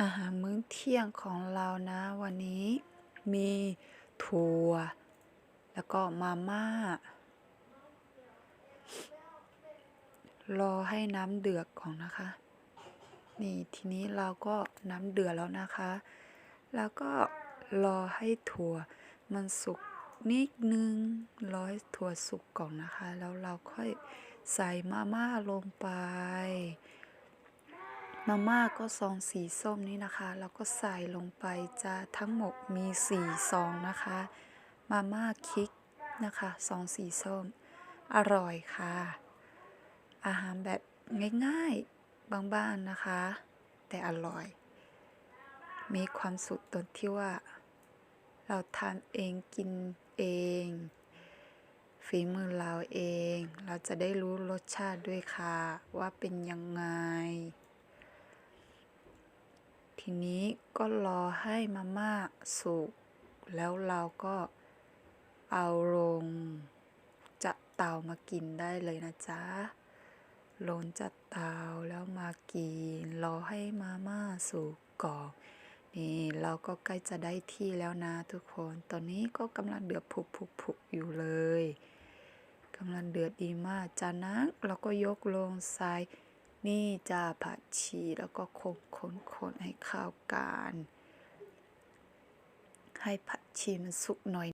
อาหารมื้อเที่ยงของเรานะวันนี้มีถั่ว แล้วก็มาม่า รอให้น้ำเดือดก่อนนะคะ นี่ทีนี้เราก็น้ำเดือดแล้วนะคะ แล้วก็รอให้ถั่วมันสุกนิดนึงรอให้ถั่วสุกก่อนนะคะ แล้วเราค่อยใส่มาม่าลงไป มาม่าก็ซองสีส้มนี้นะคะ แล้วก็ใส่ลงไปจะทั้งหมดมีสี่ซองนะคะ มาม่าคิกนะคะซองสีส้ม อร่อยค่ะ อาหารแบบง่ายๆบางบ้านนะคะ แต่อร่อย มีความสุขตรงที่ว่า เราทำเองกินเองฝีมือเราเอง เราจะได้รู้รสชาติด้วยค่ะ ว่าเป็นยังไง ทีนี้ก็รอให้มาม่าสุก แล้วเราก็เอาลงจากเตามากินได้เลยนะจ๊ะลงจากเตาแล้วมากิน รอให้มาม่าสุกก่อนนี่เราก็ใกล้จะได้ที่แล้วนะทุกคน ตอนนี้ก็กำลังเดือดผุบๆๆอยู่เลยกำลังเดือดดีมากจากนั้นเราก็ยกลงใส่ นี่จะผัดชีแล้วก็คนคนคนให้เข้ากัน ให้ผัดชีมันสุกหน่อย